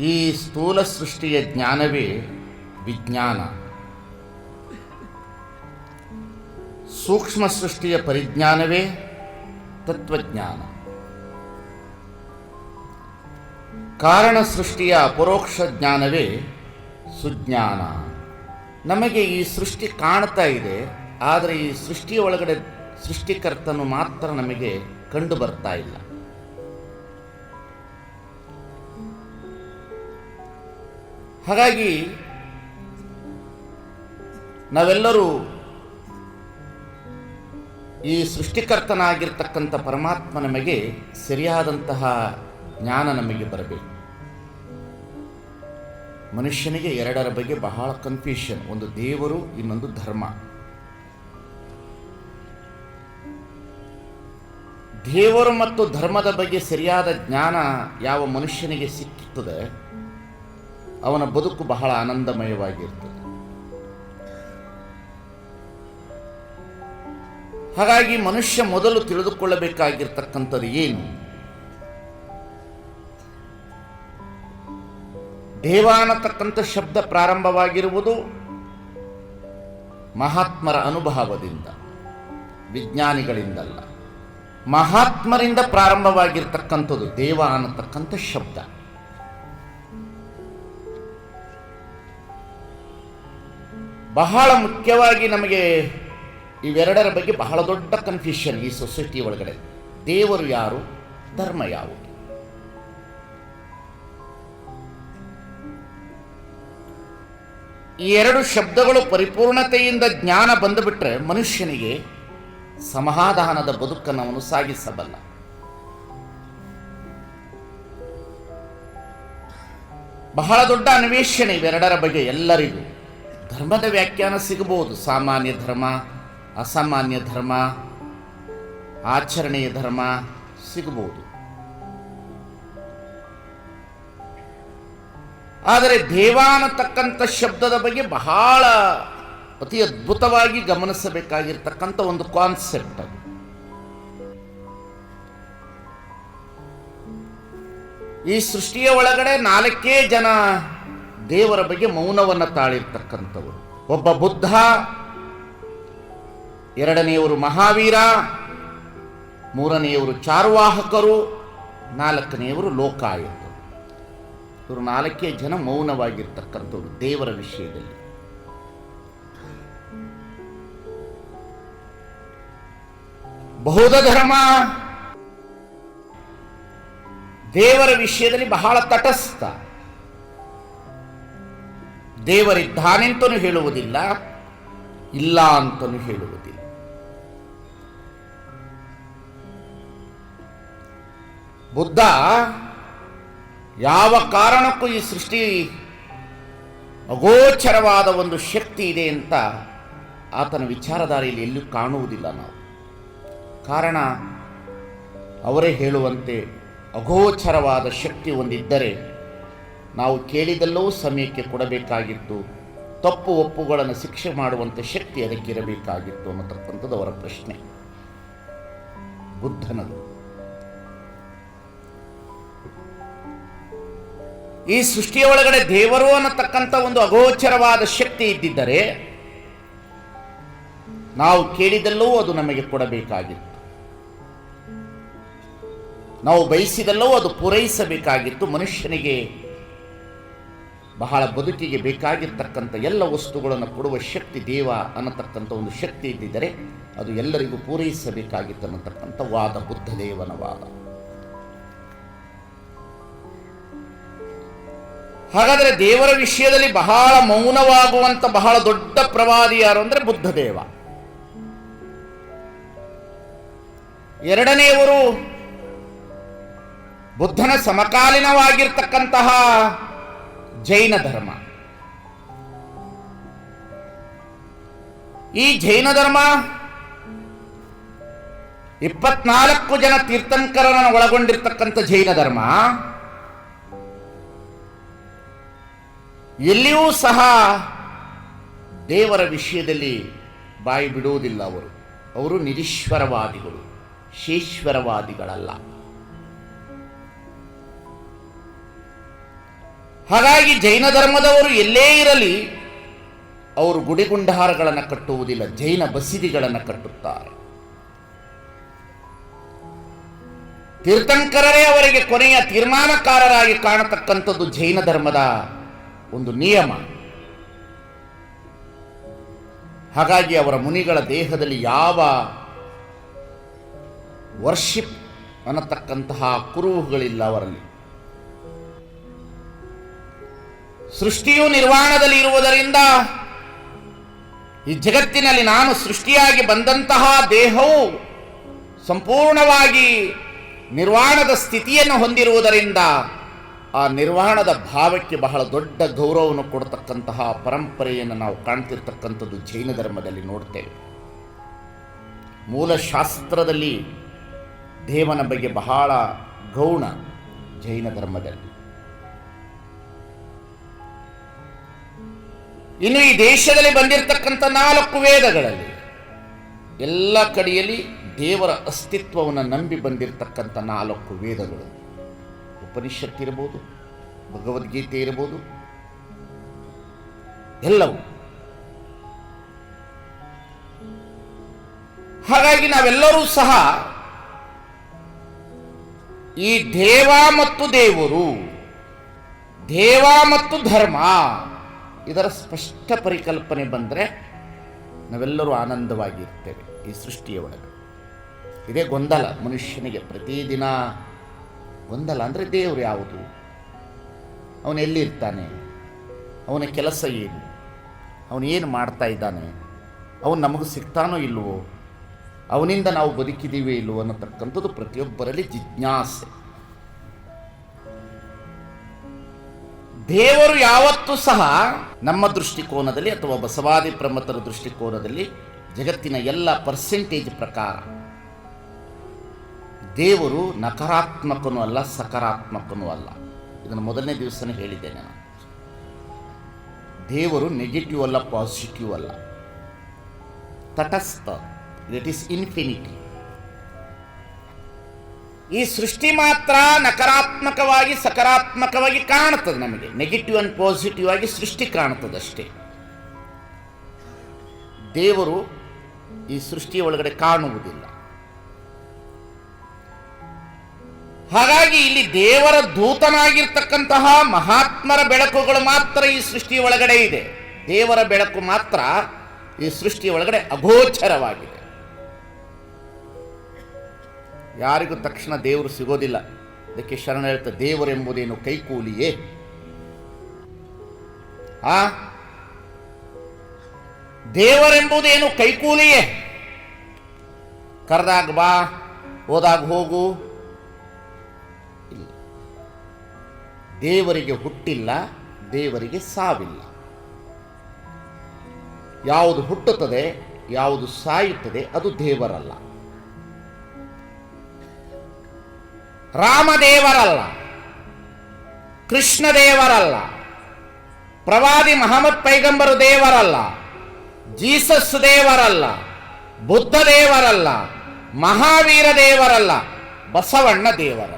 ಈ ಸ್ಥೂಲ ಸೃಷ್ಟಿಯ ಜ್ಞಾನವೇ ವಿಜ್ಞಾನ. ಸೂಕ್ಷ್ಮ ಸೃಷ್ಟಿಯ ಪರಿಜ್ಞಾನವೇ ತತ್ವಜ್ಞಾನ. ಕಾರಣ ಸೃಷ್ಟಿಯ ಅಪರೋಕ್ಷ ಜ್ಞಾನವೇ ಸುಜ್ಞಾನ. ನಮಗೆ ಈ ಸೃಷ್ಟಿ ಕಾಣ್ತಾ ಇದೆ, ಆದರೆ ಈ ಸೃಷ್ಟಿಯ ಒಳಗಡೆ ಸೃಷ್ಟಿಕರ್ತನು ಮಾತ್ರ ನಮಗೆ ಕಂಡು ಬರ್ತಾ ಇಲ್ಲ. ಹಾಗಾಗಿ ನಾವೆಲ್ಲರೂ ಈ ಸೃಷ್ಟಿಕರ್ತನಾಗಿರ್ತಕ್ಕಂಥ ಪರಮಾತ್ಮ ನಮಗೆ ಸರಿಯಾದಂತಹ ಜ್ಞಾನ ನಮಗೆ ಬರಬೇಕು. ಮನುಷ್ಯನಿಗೆ ಎರಡರ ಬಗ್ಗೆ ಬಹಳ ಕನ್ಫ್ಯೂಷನ್ ಒಂದು ದೇವರು, ಇನ್ನೊಂದು ಧರ್ಮ. ದೇವರು ಮತ್ತು ಧರ್ಮದ ಬಗ್ಗೆ ಸರಿಯಾದ ಜ್ಞಾನ ಯಾವ ಮನುಷ್ಯನಿಗೆ ಸಿಕ್ಕುತ್ತದೆ ಅವನ ಬದುಕು ಬಹಳ ಆನಂದಮಯವಾಗಿರ್ತದೆ. ಹಾಗಾಗಿ ಮನುಷ್ಯ ಮೊದಲು ತಿಳಿದುಕೊಳ್ಳಬೇಕಾಗಿರ್ತಕ್ಕಂಥದ್ದು ಏನು? ದೇವ ಅನ್ನತಕ್ಕಂಥ ಶಬ್ದ ಪ್ರಾರಂಭವಾಗಿರುವುದು ಮಹಾತ್ಮರ ಅನುಭವದಿಂದ, ವಿಜ್ಞಾನಿಗಳಿಂದಲ್ಲ. ಮಹಾತ್ಮರಿಂದ ಪ್ರಾರಂಭವಾಗಿರ್ತಕ್ಕಂಥದ್ದು ದೇವ ಅನ್ನತಕ್ಕಂಥ ಶಬ್ದ. ಬಹಳ ಮುಖ್ಯವಾಗಿ ನಮಗೆ ಇವೆರಡರ ಬಗ್ಗೆ ಬಹಳ ದೊಡ್ಡ ಕನ್ಫ್ಯೂಷನ್ ಈ ಸೊಸೈಟಿ ಒಳಗಡೆ. ದೇವರು ಯಾರು? ಧರ್ಮ ಯಾವುದು? ಈ ಎರಡು ಶಬ್ದಗಳು ಪರಿಪೂರ್ಣತೆಯಿಂದ ಜ್ಞಾನ ಬಂದುಬಿಟ್ರೆ ಮನುಷ್ಯನಿಗೆ ಸಮಾಧಾನದ ಬದುಕನ್ನು ಅವನು ಸಾಗಿಸಬಲ್ಲ. ಬಹಳ ದೊಡ್ಡ ಅನ್ವೇಷಣೆ ಇವೆರಡರ ಬಗ್ಗೆ ಎಲ್ಲರಿಗೂ. ಧರ್ಮದ ವ್ಯಾಖ್ಯಾನ ಸಿಗಬಹುದು. ಸಾಮಾನ್ಯ ಧರ್ಮ, ಅಸಾಮಾನ್ಯ ಧರ್ಮ, ಆಚರಣೆಯ ಧರ್ಮ ಸಿಗಬಹುದು. ಆದರೆ ದೇವ ಅನ್ನತಕ್ಕಂಥ ಶಬ್ದದ ಬಗ್ಗೆ ಬಹಳ ಅತಿ ಅದ್ಭುತವಾಗಿ ಗಮನಿಸಬೇಕಾಗಿರ್ತಕ್ಕಂಥ ಒಂದು ಕಾನ್ಸೆಪ್ಟ್ ಅದು. ಈ ಸೃಷ್ಟಿಯ ಒಳಗಡೆ ನಾಲ್ಕೇ ಜನ ದೇವರ ಬಗ್ಗೆ ಮೌನವನ್ನು ತಾಳಿರ್ತಕ್ಕಂಥವರು. ಒಬ್ಬ ಬುದ್ಧ, ಎರಡನೆಯವರು ಮಹಾವೀರ, ಮೂರನೆಯವರು ಚಾರುವಾಹಕರು, ನಾಲ್ಕನೆಯವರು ಲೋಕಾಯುಕ್ತರು. ಇವರು ನಾಲ್ಕೇ ಜನ ಮೌನವಾಗಿರ್ತಕ್ಕಂಥವ್ರು ದೇವರ ವಿಷಯದಲ್ಲಿ. ಬೌದ್ಧ ಧರ್ಮ ದೇವರ ವಿಷಯದಲ್ಲಿ ಬಹಳ ತಟಸ್ಥ. ದೇವರಿದ್ದಾನೆಂತನೂ ಹೇಳುವುದಿಲ್ಲ, ಇಲ್ಲ ಅಂತನೂ ಹೇಳುವುದಿಲ್ಲ. ಬುದ್ಧ ಯಾವ ಕಾರಣಕ್ಕೂ ಈ ಸೃಷ್ಟಿ ಅಗೋಚರವಾದ ಒಂದು ಶಕ್ತಿ ಇದೆ ಅಂತ ಆತನ ವಿಚಾರಧಾರೆಯಲ್ಲಿ ಎಲ್ಲೂ ಕಾಣುವುದಿಲ್ಲ ನಾವು. ಕಾರಣ, ಅವರೇ ಹೇಳುವಂತೆ ಅಗೋಚರವಾದ ಶಕ್ತಿ ಒಂದಿದ್ದರೆ ನಾವು ಕೇಳಿದಲ್ಲೂ ಸಮಯಕ್ಕೆ ಕೊಡಬೇಕಾಗಿತ್ತು. ತಪ್ಪು ಒಪ್ಪುಗಳನ್ನು ಶಿಕ್ಷೆ ಮಾಡುವಂಥ ಶಕ್ತಿ ಅದಕ್ಕಿರಬೇಕಾಗಿತ್ತು ಅನ್ನತಕ್ಕಂಥದ್ದು ಅವರ ಪ್ರಶ್ನೆ. ಬುದ್ಧನದು. ಈ ಸೃಷ್ಟಿಯ ಒಳಗಡೆ ದೇವರು ಅನ್ನತಕ್ಕಂಥ ಒಂದು ಅಗೋಚರವಾದ ಶಕ್ತಿ ಇದ್ದಿದ್ದರೆ, ನಾವು ಕೇಳಿದಲ್ಲೂ ಅದು ನಮಗೆ ಕೊಡಬೇಕಾಗಿತ್ತು. ನಾವು ಬಯಸಿದೆಲ್ಲವೂ ಅದು ಪೂರೈಸಬೇಕಾಗಿತ್ತು ಮನುಷ್ಯನಿಗೆ. ಬಹಳ ಬದುಕಿಗೆ ಬೇಕಾಗಿರ್ತಕ್ಕಂಥ ಎಲ್ಲ ವಸ್ತುಗಳನ್ನು ಕೊಡುವ ಶಕ್ತಿ ದೇವ ಅನ್ನತಕ್ಕಂಥ ಒಂದು ಶಕ್ತಿ ಇದ್ದಿದ್ದರೆ ಅದು ಎಲ್ಲರಿಗೂ ಪೂರೈಸಬೇಕಾಗಿತ್ತನ್ನತಕ್ಕಂಥ ವಾದ, ಬುದ್ಧ ದೇವನ ವಾದ. ಹಾಗಾದರೆ ದೇವರ ವಿಷಯದಲ್ಲಿ ಬಹಳ ಮೌನವಾಗುವಂತ ಬಹಳ ದೊಡ್ಡ ಪ್ರವಾದಿ ಯಾರು ಅಂದರೆ ಬುದ್ಧದೇವ ಎರಡನೆಯವರು ಬುದ್ಧನ ಸಮಕಾಲೀನವಾಗಿರ್ತಕ್ಕಂತಹ ಜೈನ ಧರ್ಮ. ಈ ಜೈನ ಧರ್ಮ ಇಪ್ಪತ್ನಾಲ್ಕು ಜನ ತೀರ್ಥಂಕರರನ್ನು ಒಳಗೊಂಡಿರ್ತಕ್ಕಂಥ ಜೈನ ಧರ್ಮ, ಎಲ್ಲಿಯೂ ಸಹ ದೇವರ ವಿಷಯದಲ್ಲಿ ಬಾಯಿ ಬಿಡುವುದಿಲ್ಲ ಅವರು. ಅವರು ನಿರೀಶ್ವರವಾದಿಗಳು, ಶೇಶ್ವರವಾದಿಗಳಲ್ಲ. ಹಾಗಾಗಿ ಜೈನ ಧರ್ಮದವರು ಎಲ್ಲೇ ಇರಲಿ, ಅವರು ಗುಡಿಗುಂಡಹಾರಗಳನ್ನು ಕಟ್ಟುವುದಿಲ್ಲ, ಜೈನ ಬಸಿದಿಗಳನ್ನು ಕಟ್ಟುತ್ತಾರೆ. ತೀರ್ಥಂಕರರೇ ಅವರಿಗೆ ಕೊನೆಯ ತೀರ್ಮಾನಕಾರರಾಗಿ ಕಾಣತಕ್ಕಂಥದ್ದು ಜೈನ ಧರ್ಮದ ಒಂದು ನಿಯಮ. ಹಾಗಾಗಿ ಅವರ ಮುನಿಗಳ ದೇಹದಲ್ಲಿ ಯಾವ ವರ್ಷಿಪ್ ಅನ್ನತಕ್ಕಂತಹ ಕುರುಹುಗಳಿಲ್ಲ ಅವರಲ್ಲಿ. ಸೃಷ್ಟಿಯು ನಿರ್ವಾಣದಲ್ಲಿ ಇರುವುದರಿಂದ ಈ ಜಗತ್ತಿನಲ್ಲಿ ನಾನು ಸೃಷ್ಟಿಯಾಗಿ ಬಂದಂತಹ ದೇಹವು ಸಂಪೂರ್ಣವಾಗಿ ನಿರ್ವಾಣದ ಸ್ಥಿತಿಯನ್ನು ಹೊಂದಿರುವುದರಿಂದ ಆ ನಿರ್ವಾಣದ ಭಾವಕ್ಕೆ ಬಹಳ ದೊಡ್ಡ ಗೌರವವನ್ನು ಕೊಡತಕ್ಕಂತಹ ಪರಂಪರೆಯನ್ನು ನಾವು ಕಾಣ್ತಿರ್ತಕ್ಕಂಥದ್ದು ಜೈನ ಧರ್ಮದಲ್ಲಿ ನೋಡ್ತೇವೆ. ಮೂಲಶಾಸ್ತ್ರದಲ್ಲಿ ದೇವನ ಬಗ್ಗೆ ಬಹಳ ಗೌಣ ಜೈನ ಧರ್ಮದಲ್ಲಿ. ಇನ್ನು ಈ ದೇಶದಲ್ಲಿ ಬಂದಿರತಕ್ಕಂಥ ನಾಲ್ಕು ವೇದಗಳಲ್ಲಿ ಎಲ್ಲ ಕಡೆಯಲ್ಲಿ ದೇವರ ಅಸ್ತಿತ್ವವನ್ನು ನಂಬಿ ಬಂದಿರತಕ್ಕಂಥ ನಾಲ್ಕು ವೇದಗಳು. ಉಪನಿಷತ್ ಇರ್ಬೋದು, ಭಗವದ್ಗೀತೆ ಇರ್ಬೋದು, ಎಲ್ಲವೂ. ಹಾಗಾಗಿ ನಾವೆಲ್ಲರೂ ಸಹ ಈ ದೇವ ಮತ್ತು ದೇವರು, ದೇವ ಮತ್ತು ಧರ್ಮ ಇದರ ಸ್ಪಷ್ಟ ಪರಿಕಲ್ಪನೆ ಬಂದರೆ ನಾವೆಲ್ಲರೂ ಆನಂದವಾಗಿರ್ತೇವೆ ಈ ಸೃಷ್ಟಿಯ ಒಳಗೆ. ಇದೇ ಗೊಂದಲ ಮನುಷ್ಯನಿಗೆ ಪ್ರತಿದಿನ ಗೊಂದಲ ಅಂದರೆ ದೇವರು ಯಾವುದು? ಅವನು ಎಲ್ಲಿರ್ತಾನೆ? ಅವನ ಕೆಲಸ ಏನು? ಅವನು ಏನು ಮಾಡ್ತಾ ಇದ್ದಾನೆ? ಅವನು ನಮಗೆ ಸಿಗ್ತಾನೋ ಇಲ್ವೋ? ಅವನಿಂದ ನಾವು ಬದುಕಿದ್ದೀವಿ ಇಲ್ಲವೋ ಅನ್ನತಕ್ಕಂಥದ್ದು ಪ್ರತಿಯೊಬ್ಬರಲ್ಲಿ ಜಿಜ್ಞಾಸೆ. ದೇವರು ಯಾವತ್ತೂ ಸಹ ನಮ್ಮ ದೃಷ್ಟಿಕೋನದಲ್ಲಿ ಅಥವಾ ಬಸವಾದಿ ಪ್ರಮತರ ದೃಷ್ಟಿಕೋನದಲ್ಲಿ ಜಗತ್ತಿನ ಎಲ್ಲ ಪರ್ಸೆಂಟೇಜ್ ಪ್ರಕಾರ ದೇವರು ನಕಾರಾತ್ಮಕನೂ ಅಲ್ಲ, ಸಕಾರಾತ್ಮಕನೂ ಅಲ್ಲ. ಇದನ್ನು ಮೊದಲನೇ ದಿವಸನೇ ಹೇಳಿದ್ದೇನೆ ನಾನು. ದೇವರು ನೆಗೆಟಿವ್ ಅಲ್ಲ ಪಾಸಿಟಿವ್ ಅಲ್ಲ. ತಟಸ್ಥ ದಟ್ ಈಸ್ ಇನ್ಫಿನಿಟಿ ಈ ಸೃಷ್ಟಿ ಮಾತ್ರ ನಕಾರಾತ್ಮಕವಾಗಿ, ಸಕಾರಾತ್ಮಕವಾಗಿ ಕಾಣುತ್ತದೆ ನಮಗೆ. ನೆಗೆಟಿವ್ ಅಂಡ್ ಪಾಸಿಟಿವ್ ಆಗಿ ಸೃಷ್ಟಿ ಕಾಣುತ್ತದೆ ಅಷ್ಟೇ ದೇವರು ಈ ಸೃಷ್ಟಿಯ ಒಳಗಡೆ ಕಾಣುವುದಿಲ್ಲ. ಹಾಗಾಗಿ ಇಲ್ಲಿ ದೇವರ ದೂತನಾಗಿರ್ತಕ್ಕಂತಹ ಮಹಾತ್ಮರ ಬೆಳಕುಗಳು ಮಾತ್ರ ಈ ಸೃಷ್ಟಿಯ ಒಳಗಡೆ ಇದೆ. ದೇವರ ಬೆಳಕು ಮಾತ್ರ ಈ ಸೃಷ್ಟಿಯ ಒಳಗಡೆ ಅಗೋಚರವಾಗಿದೆ. ಯಾರಿಗೂ ತಕ್ಷಣ ದೇವರು ಸಿಗೋದಿಲ್ಲ. ಅದಕ್ಕೆ ಶರಣ ಹೇಳ್ತ, ದೇವರೆಂಬುದೇನು ಕೈಕೂಲಿಯೇ? ಆ? ದೇವರೆಂಬುದೇನು ಕೈಕೂಲಿಯೇ? ಕರೆದಾಗ ಬಾ, ಹೋದಾಗ ಹೋಗು. ದೇವರಿಗೆ ಹುಟ್ಟಿಲ್ಲ, ದೇವರಿಗೆ ಸಾವಿಲ್ಲ. ಯಾವುದು ಹುಟ್ಟುತ್ತದೆ, ಯಾವುದು ಸಾಯುತ್ತದೆ, ಅದು ದೇವರಲ್ಲ. ರಾಮದೇವರಲ್ಲ. ಕೃಷ್ಣ ದೇವರಲ್ಲ ಪ್ರವಾದಿ ಮಹಮ್ಮದ್ ಪೈಗಂಬರು ದೇವರಲ್ಲ. ಜೀಸಸ್ ದೇವರಲ್ಲ. ಬುದ್ಧ ದೇವರಲ್ಲ. ಮಹಾವೀರ ದೇವರಲ್ಲ. ಬಸವಣ್ಣ ದೇವರಲ್ಲ.